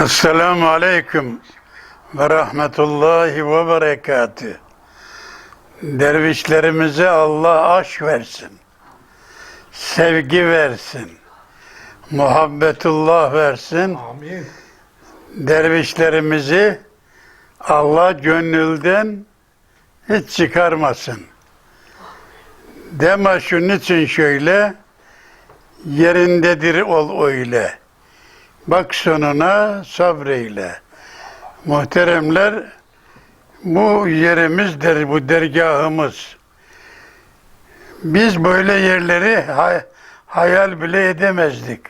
Esselamu Aleyküm ve Rahmetullahi ve Berekatü. Dervişlerimize Allah aşk versin, sevgi versin, muhabbetullah versin. Amin. Dervişlerimizi Allah gönülden hiç çıkarmasın. Deme şunun için şöyle, yerindedir ol öyle. Bak sonuna sabreyle. Muhteremler, bu yerimizdir, bu dergahımız. Biz böyle yerleri hay- hayal bile edemezdik.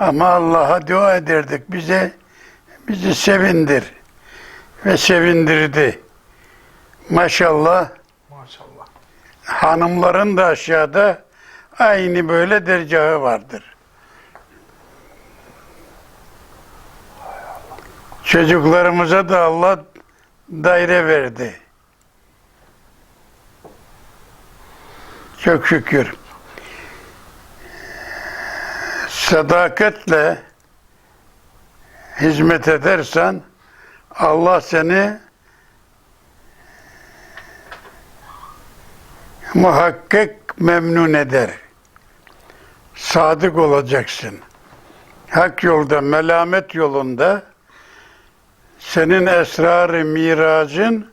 Ama Allah'a dua ederdik. Bize bizi sevindir ve sevindirdi. Maşallah Maşallah. hanımların da aşağıda aynı böyle dergahı vardır. Çocuklarımıza da Allah daire verdi. Çok şükür. Sadakatle hizmet edersen Allah seni muhakkak memnun eder. Sadık olacaksın. Hak yolda, melamet yolunda senin esrar-ı miracın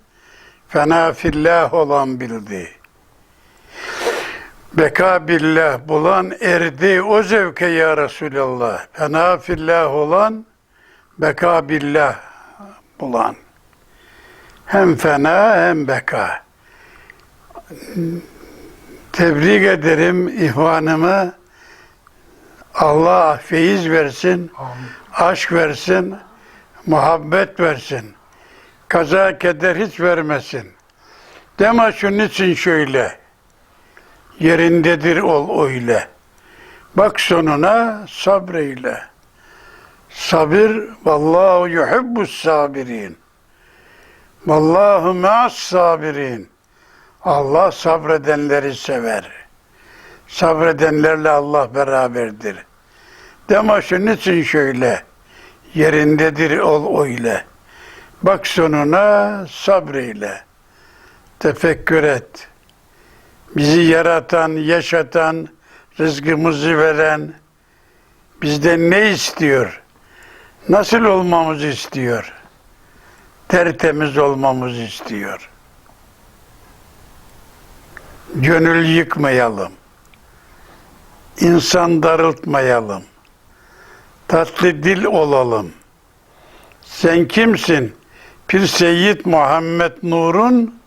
fena fillah olan bildi. Beka billah bulan erdi o zevke ya Resulallah. Fena fillah olan beka billah bulan. Hem fena hem beka. Tebrik ederim ihvanımı. Allah feyiz versin, Amin. aşk versin, muhabbet versin. Kaza keder hiç vermesin. Deme şunun için şöyle. Yerindedir ol öyle. Bak sonuna sabreyle. Sabir vallahu yuhibbus sabirin. Vallahu ma'as sabirin. Allah sabredenleri sever. Sabredenlerle Allah beraberdir. Deme şunun için şöyle. Yerindedir ol öyle. Bak sonuna sabreyle. Tefekkür et. Bizi yaratan, yaşatan, rızkımızı veren bizden ne istiyor? Nasıl olmamızı istiyor? Tertemiz olmamızı istiyor. Gönül yıkmayalım. İnsan darıltmayalım. Tatlı dil olalım. Sen kimsin? Pir Seyyid Muhammed Nur'un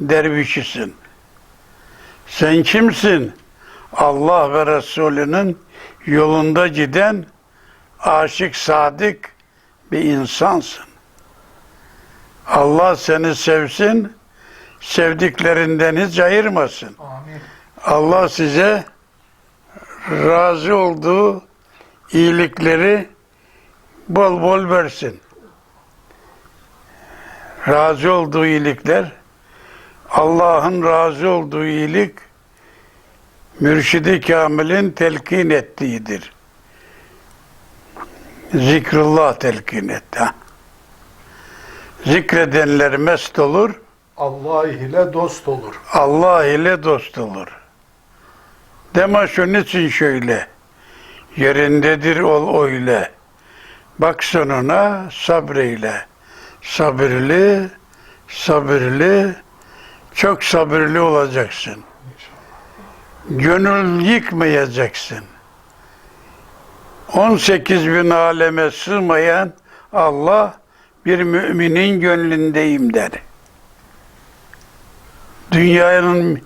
dervişisin. Sen kimsin? Allah ve Resulünün yolunda giden aşık sadık bir insansın. Allah seni sevsin, sevdiklerinden hiç ayırmasın. Amin. Allah size razı olduğu iyilikleri bol bol versin. Razı olduğu iyilikler, Allah'ın razı olduğu iyilik, Mürşidi Kamil'in telkin ettiğidir. Zikrullah telkin etti. ha. Zikredenler mest olur, Allah ile dost olur. Allah ile dost olur. Deme şunun için şöyle. Yerindedir ol öyle. Bak sonuna sabreyle. Sabırlı, sabırlı, çok sabırlı olacaksın. Gönül yıkmayacaksın. 18 bin aleme sığmayan Allah bir müminin gönlündeyim der. Dünyanın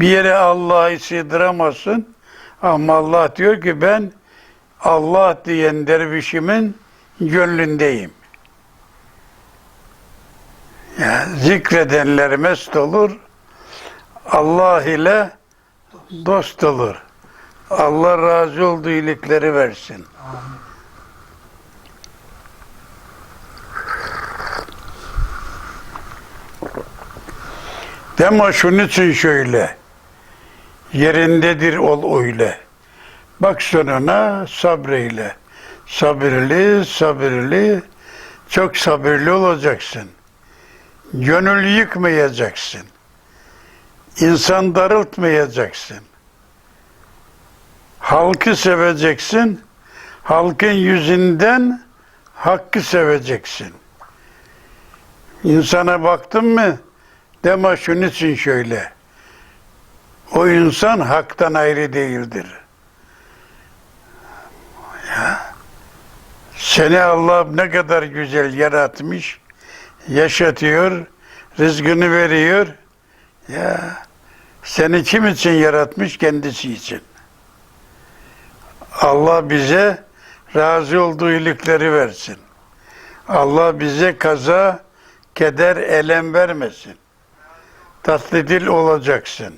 bir yere Allah'ı sığdıramazsın. Ama Allah diyor ki ben Allah diyen dervişimin gönlündeyim. Ya, zikredenler mest olur. Allah ile dost olur. Allah razı olduğu iyilikleri versin. Deme şunun için şöyle. Yerindedir ol öyle. Bak sonuna sabreyle. sabırlı, sabırlı, çok sabırlı olacaksın. Gönül yıkmayacaksın. İnsan darıltmayacaksın. Halkı seveceksin. Halkın yüzünden hakkı seveceksin. İnsana baktın mı deme şunun için şöyle. O insan haktan ayrı değildir. Ya. Seni Allah ne kadar güzel yaratmış, yaşatıyor, rızkını veriyor. Ya seni kim için yaratmış? Kendisi için. Allah bize razı olduğu iyilikleri versin. Allah bize kaza, keder, elem vermesin. Tatlı dil olacaksın.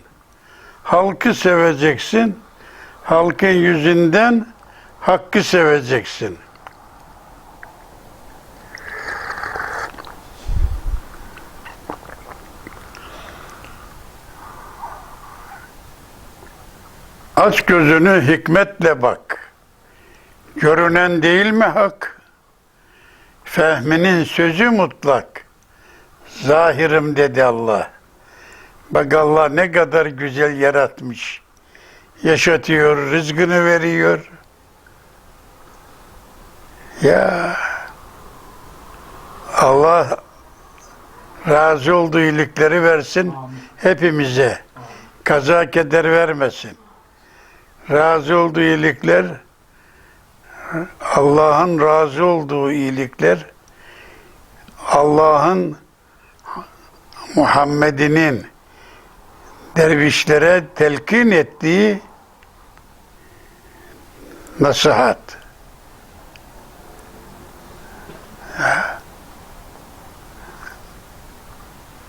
Halkı seveceksin. Halkın yüzünden hakkı seveceksin. Aç gözünü hikmetle bak. Görünen değil mi hak? Fehminin sözü mutlak. Zahirim dedi Allah. Bak Allah ne kadar güzel yaratmış. Yaşatıyor, rızkını veriyor. Ya Allah razı olduğu iyilikleri versin hepimize. Kaza keder vermesin. Razı olduğu iyilikler Allah'ın razı olduğu iyilikler Allah'ın Muhammed'inin dervişlere telkin ettiği nasihat.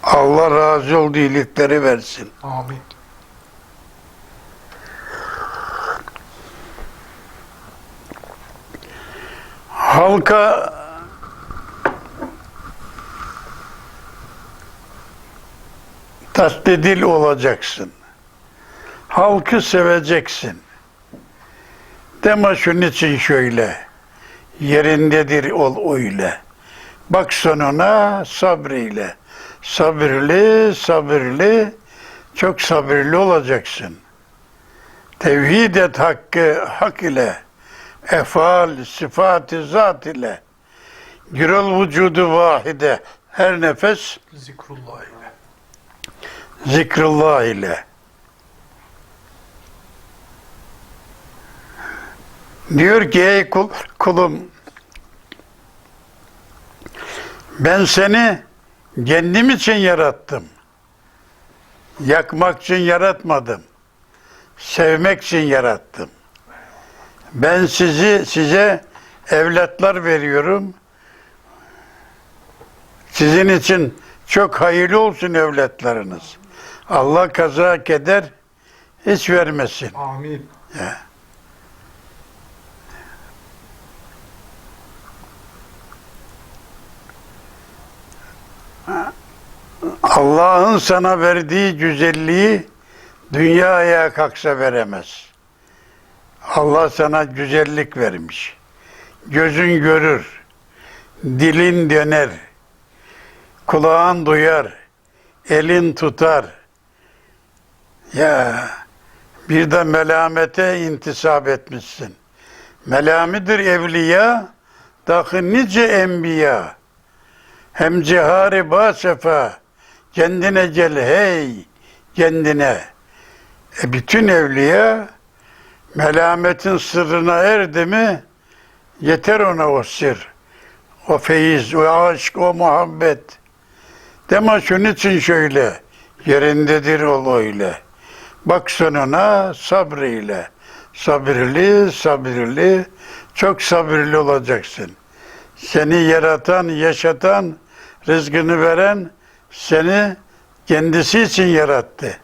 Allah razı olduğu iyilikleri versin. Amin. Halka tatlı dil olacaksın. Halkı seveceksin. Deme şunun için şöyle. Yerindedir ol öyle. Bak sonuna sabrıyla. Sabırlı, sabırlı, çok sabırlı olacaksın. Tevhid et hakkı hak ile. Efal, sıfatı zat ile. Gürül vücudu vahide. Her nefes Zikrullah. Zikrullah ile. Diyor ki ey kul, kulum ben seni kendim için yarattım. Yakmak için yaratmadım. Sevmek için yarattım. Ben sizi size evlatlar veriyorum. Sizin için çok hayırlı olsun evlatlarınız. Allah kaza keder hiç vermesin. Amin. Allah'ın sana verdiği güzelliği dünya ayağa kalksa veremez. Allah sana güzellik vermiş. Gözün görür, dilin döner, kulağın duyar, elin tutar. Ya bir de melamete intisap etmişsin. Melamidir evliya, dahi nice enbiya. Hem cihari basefa, kendine gel hey, kendine. E bütün evliya melametin sırrına erdi mi yeter ona o sır. O feyiz, o aşk, o muhabbet. Deme şunun için şöyle, yerindedir ol öyle. Bak sonuna sabrıyla. Sabırlı, sabırlı, çok sabırlı olacaksın. Seni yaratan, yaşatan, rızkını veren seni kendisi için yarattı.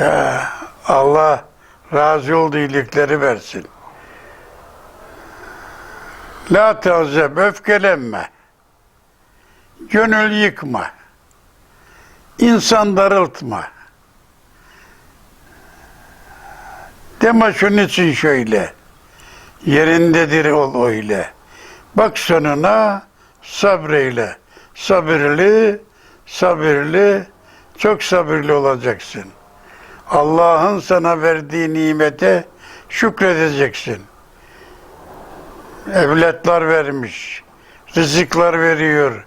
Ya Allah razı olduğu iyilikleri versin. La tazeb, öfkelenme. Gönül yıkma. İnsan darıltma. Deme şunun için şöyle. Yerindedir ol öyle. Bak sonuna sabreyle. Sabırlı, sabırlı, çok sabırlı olacaksın. Allah'ın sana verdiği nimete şükredeceksin. Evlatlar vermiş, rızıklar veriyor.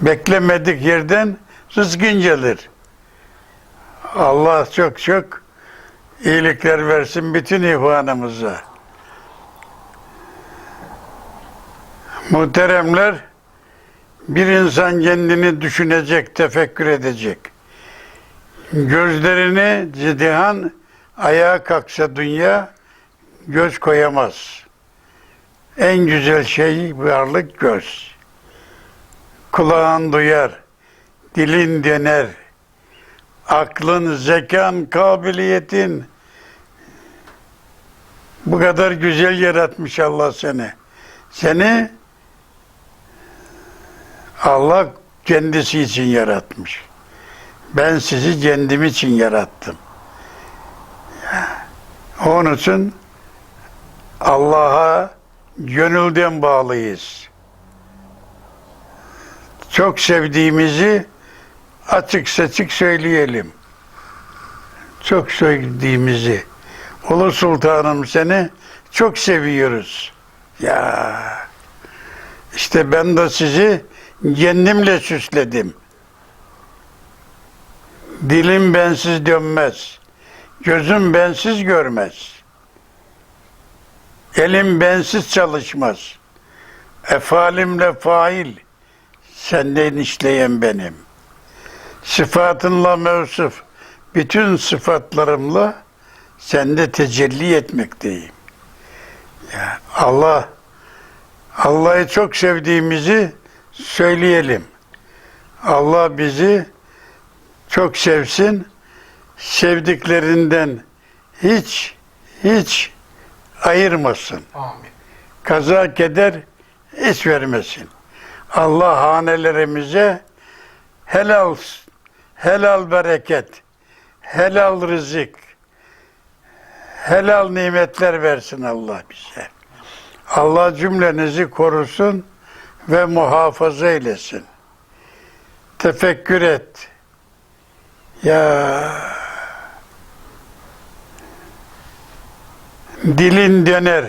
Beklemedik yerden rızkın gelir. Allah çok çok iyilikler versin bütün ihvanımıza. Muhteremler, bir insan kendini düşünecek, tefekkür edecek. Gözlerini cidihan ayağa kalksa dünya göz koyamaz. En güzel şey varlık göz. Kulağın duyar, dilin döner, aklın, zekan, kabiliyetin bu kadar güzel yaratmış Allah seni. Seni Allah kendisi için yaratmış. Ben sizi kendim için yarattım. Onun için Allah'a gönülden bağlıyız. Çok sevdiğimizi açık seçik söyleyelim. Çok sevdiğimizi. Ulu Sultanım seni çok seviyoruz. Ya işte ben de sizi kendimle süsledim. Dilim bensiz dönmez. Gözüm bensiz görmez. Elim bensiz çalışmaz. Efalimle fail senden işleyen benim. Sıfatınla mevsuf, bütün sıfatlarımla sende tecelli etmekteyim. Ya Allah, Allah'ı çok sevdiğimizi söyleyelim. Allah bizi çok sevsin, sevdiklerinden hiç hiç ayırmasın. Amin. Kaza keder hiç vermesin. Allah hanelerimize helal helal bereket, helal rızık, helal nimetler versin Allah bize. Allah cümlenizi korusun ve muhafaza eylesin. Tefekkür et. Ya dilin döner,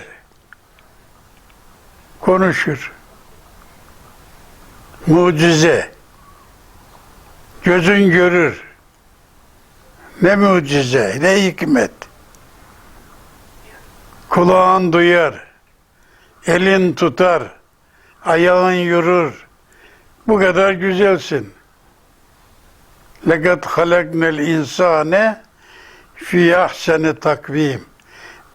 konuşur. Mucize. Gözün görür. Ne mucize, ne hikmet. Kulağın duyar. Elin tutar. Ayağın yürür. Bu kadar güzelsin. Lekad halaknel insane fi ahseni takvim.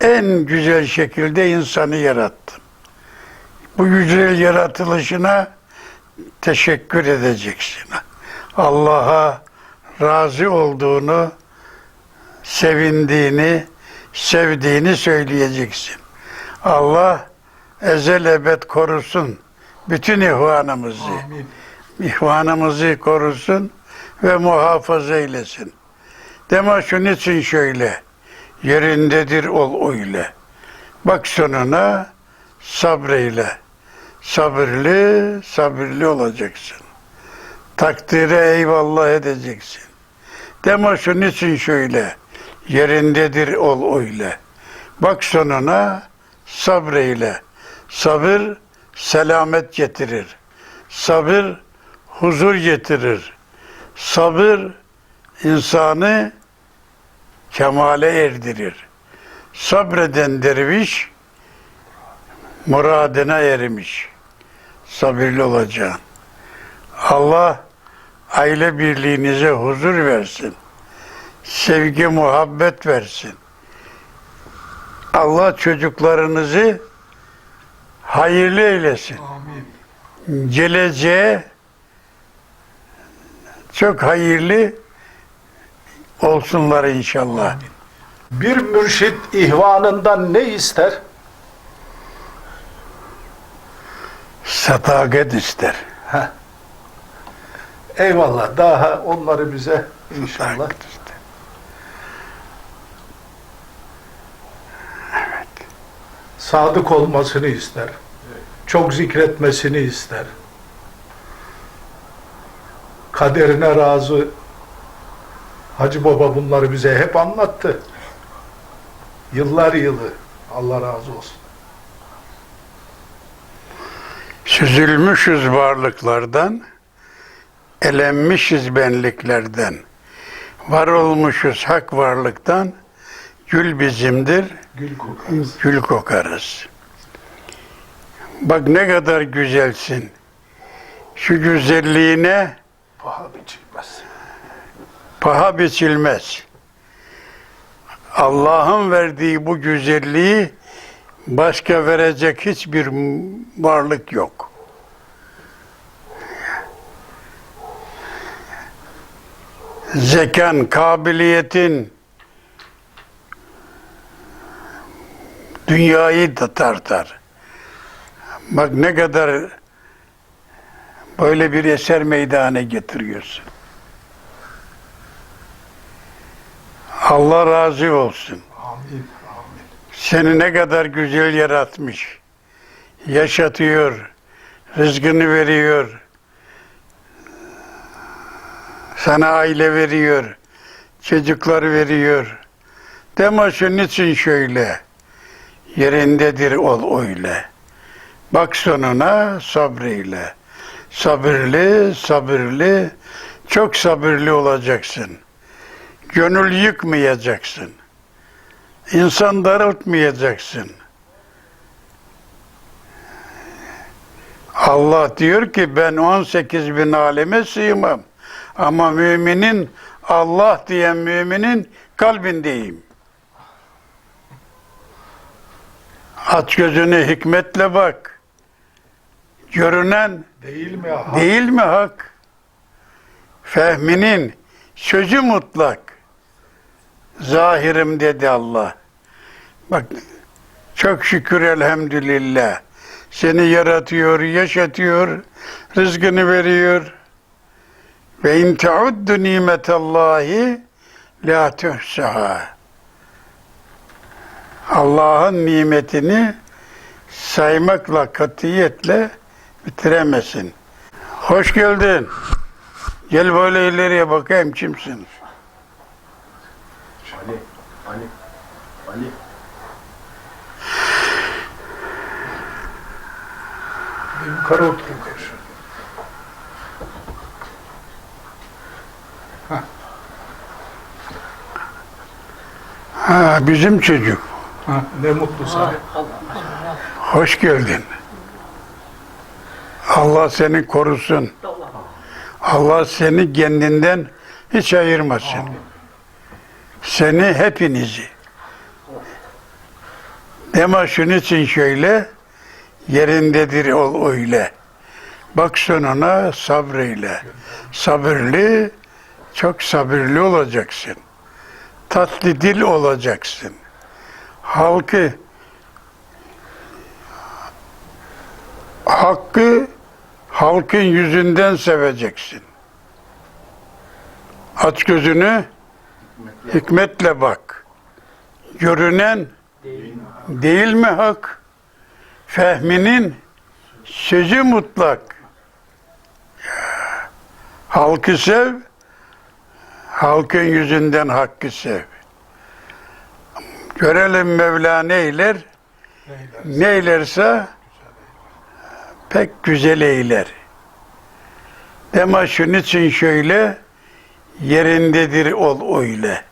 En güzel şekilde insanı yarattım. Bu güzel yaratılışına teşekkür edeceksin. Allah'a razı olduğunu, sevindiğini, sevdiğini söyleyeceksin. Allah ezel ebed korusun bütün ihvanımızı. Amin. İhvanımızı korusun ve muhafaza eylesin. Deme şunun için şöyle, yerindedir ol öyle. Bak sonuna sabreyle. Sabırlı, sabırlı olacaksın. Takdire eyvallah edeceksin. Deme şunun için şöyle, yerindedir ol öyle. Bak sonuna sabreyle. Sabır selamet getirir. Sabır huzur getirir. Sabır insanı kemale erdirir. Sabreden derviş muradına ermiş. Sabırlı olacaksın. Allah aile birliğinize huzur versin. Sevgi, muhabbet versin. Allah çocuklarınızı hayırlı eylesin. Amin. Geleceğe çok hayırlı olsunlar inşallah. Bir mürşit ihvanından ne ister? Sadakat ister. Heh. Eyvallah. Daha onları bize inşallah. İster. sadık olmasını ister. Çok zikretmesini ister. Kaderine razı Hacı Baba bunları bize hep anlattı. Yıllar yılı. Allah razı olsun. Süzülmüşüz varlıklardan, elenmişiz benliklerden. Var olmuşuz hak varlıktan, gül bizimdir, Gül kokarız. gül kokarız. Bak ne kadar güzelsin. Şu güzelliğine Paha biçilmez. paha biçilmez. Allah'ın verdiği bu güzelliği başka verecek hiçbir varlık yok. Zekan, kabiliyetin dünyayı da tartar. Bak ne kadar böyle bir eser meydana getiriyorsun. Allah razı olsun. Amin. Seni ne kadar güzel yaratmış. Yaşatıyor. Rızkını veriyor. Sana aile veriyor. Çocuklar veriyor. Deme şunun için şöyle. Yerindedir ol öyle. Bak sonuna sabreyle. Sabırlı, sabırlı, çok sabırlı olacaksın. Gönül yıkmayacaksın. İnsan daraltmayacaksın. Allah diyor ki ben 18 bin aleme sığmam. Ama müminin Allah diyen müminin kalbindeyim. Aç gözünü hikmetle bak. Görünen Değil mi? Ha? Değil mi hak? Fehminin sözü mutlak. Zahirim dedi Allah. Bak çok şükür elhamdülillah. Seni yaratıyor, yaşatıyor, rızkını veriyor. Ve in teuddu nimetallahi la tuhsaha. Allah'ın nimetini saymakla katiyetle bitiremezsin. Hoş geldin. Gel böyle ileriye bakayım kimsin? Ali, Ali, Ali. Bir Yukarı oturun Ha bizim çocuk. Ha, ne mutlu sana. Hoş geldin. Allah seni korusun. Allah seni kendinden hiç ayırmasın. Seni hepinizi. Dema şunun için şöyle, yerindedir ol öyle. Bak sonuna sabreyle. Sabırlı, çok sabırlı olacaksın. Tatlı dil olacaksın. Halkı hakkı halkın yüzünden seveceksin. Aç gözünü, hikmetle bak. Görünen değil mi hak? Fehminin sözü mutlak. Halkı sev, halkın yüzünden hakkı sev. Görelim Mevla neyler, neylerse pek güzel eyler. Dema şunun için şöyle, yerindedir ol öyle.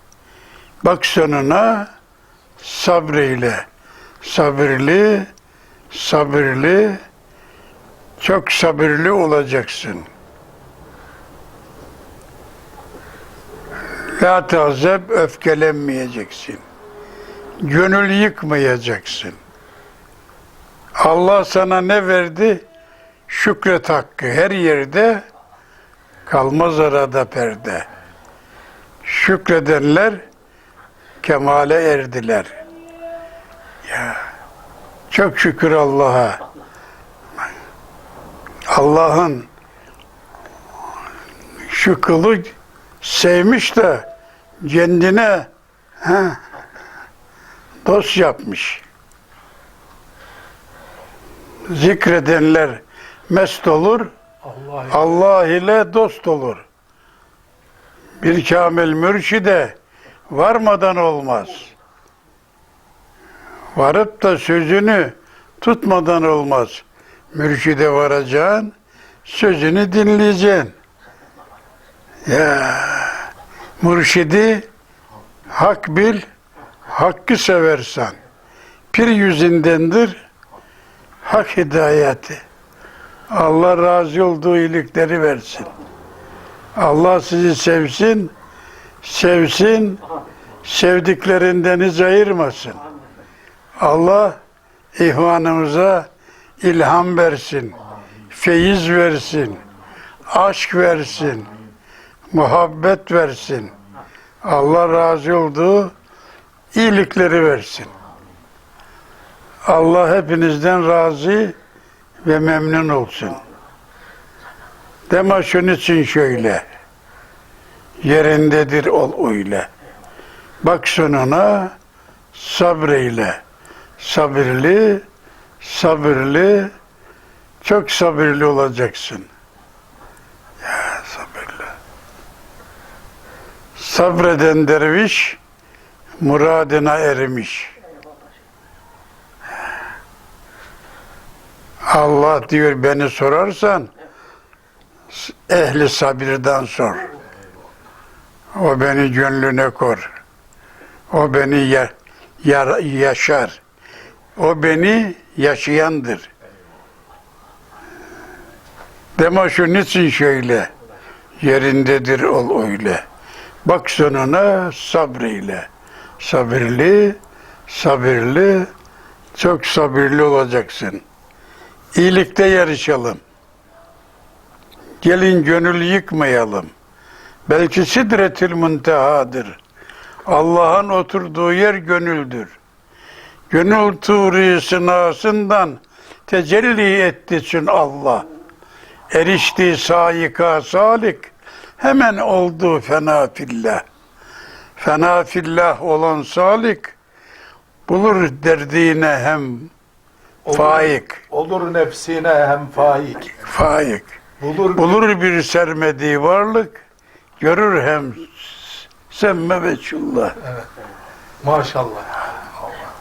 Bak sonuna sabreyle. Sabırlı, sabırlı, çok sabırlı olacaksın. La tazeb öfkelenmeyeceksin. Gönül yıkmayacaksın. Allah sana ne verdi? Şükret hakkı her yerde kalmaz arada perde. Şükredenler kemale erdiler. Ya çok şükür Allah'a. Allah'ın şu kılı sevmiş de kendine ha, dost yapmış. Zikredenler mest olur, Allah Allah ile dost olur. Bir kamil mürşide varmadan olmaz. Varıp da sözünü tutmadan olmaz. Mürşide varacaksın, sözünü dinleyeceksin. Ya mürşidi hak bil, hakkı seversen. Pir yüzündendir hak hidayeti. Allah razı olduğu iyilikleri versin. Allah sizi sevsin, sevsin, sevdiklerinden hiç ayırmasın. Allah ihvanımıza ilham versin, feyiz versin, aşk versin, muhabbet versin. Allah razı olduğu iyilikleri versin. Allah hepinizden razı ve memnun olsun. Dema şunun için şöyle. Yerindedir ol öyle. Bak sonuna sabreyle. Sabırlı, sabırlı, çok sabırlı olacaksın. Ya sabırlı. Sabreden derviş muradına ermiş. Allah diyor beni sorarsan ehli sabirden sor. O beni gönlüne kor. O beni ya, ya- yaşar. O beni yaşayandır. Dema şu niçin şöyle yerindedir ol öyle. Bak sonuna sabreyle. Sabırlı, sabırlı, çok sabırlı olacaksın. İyilikte yarışalım. Gelin gönül yıkmayalım. Belki sidretül muntehadır. Allah'ın oturduğu yer gönüldür. Gönül turi sınasından tecelli ettisin Allah. Erişti sayika salik, hemen oldu fena fillah. Fena fillah olan salik, bulur derdine hem faik, Olur nefsine hem faik. faik. Bulur, Bulur bir sermediği varlık, görür hem semme ve çullah. maşallah.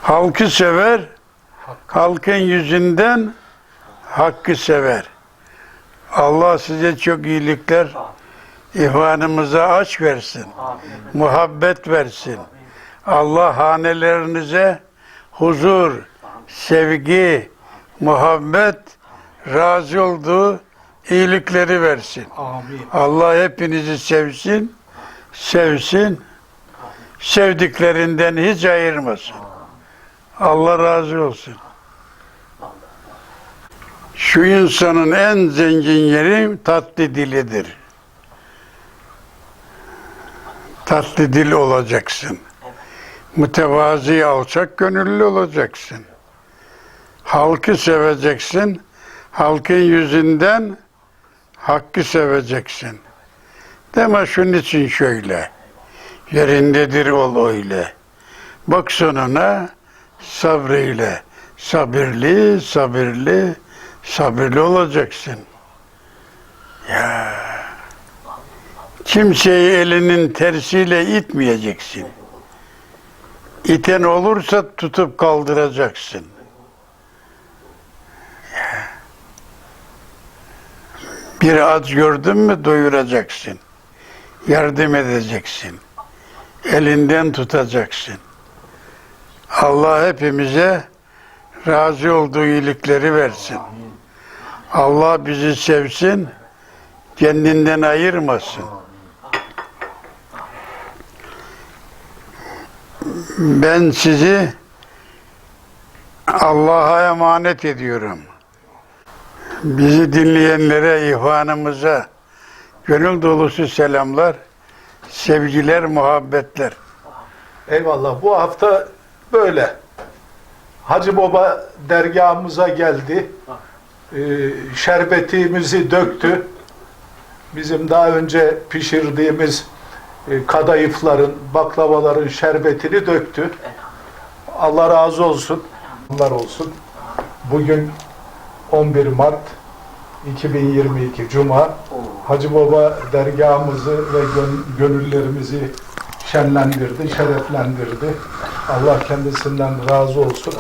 Halkı sever, halkın yüzünden hakkı sever. Allah size çok iyilikler, ihvanımıza aç versin, muhabbet versin. Allah hanelerinize huzur, sevgi, muhabbet, razı olduğu iyilikleri versin. Amin. Allah hepinizi sevsin, sevsin, sevdiklerinden hiç ayırmasın. Allah razı olsun. Şu insanın en zengin yeri tatlı dilidir. Tatlı dil olacaksın. Mütevazi, alçak gönüllü olacaksın. Halkı seveceksin. Halkın yüzünden hakkı seveceksin. Deme şunun için şöyle. Yerindedir ol öyle. Bak sonuna sabrıyla. Sabırlı, sabırlı, sabırlı olacaksın. Ya. Kimseyi elinin tersiyle itmeyeceksin. İten olursa tutup kaldıracaksın. Bir aç gördün mü doyuracaksın. Yardım edeceksin. Elinden tutacaksın. Allah hepimize razı olduğu iyilikleri versin. Allah bizi sevsin, kendinden ayırmasın. Ben sizi Allah'a emanet ediyorum. Bizi dinleyenlere, ihvanımıza gönül dolusu selamlar, sevgiler, muhabbetler. Eyvallah. Bu hafta böyle. Hacı Baba dergahımıza geldi. Ee, şerbetimizi döktü. Bizim daha önce pişirdiğimiz kadayıfların, baklavaların şerbetini döktü. Allah razı olsun. Allah olsun. Bugün 11 Mart 2022 Cuma Hacı Baba dergahımızı ve gön- gönüllerimizi şenlendirdi, şereflendirdi. Allah kendisinden razı olsun.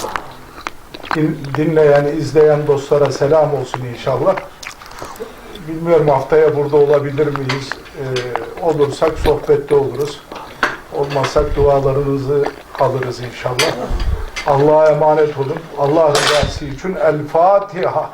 Din- Dinleyen, izleyen dostlara selam olsun inşallah. Bilmiyorum haftaya burada olabilir miyiz? Ee, olursak sohbette oluruz. Olmazsak dualarınızı alırız inşallah. Allah'a emanet olun. Allah rızası için El Fatiha.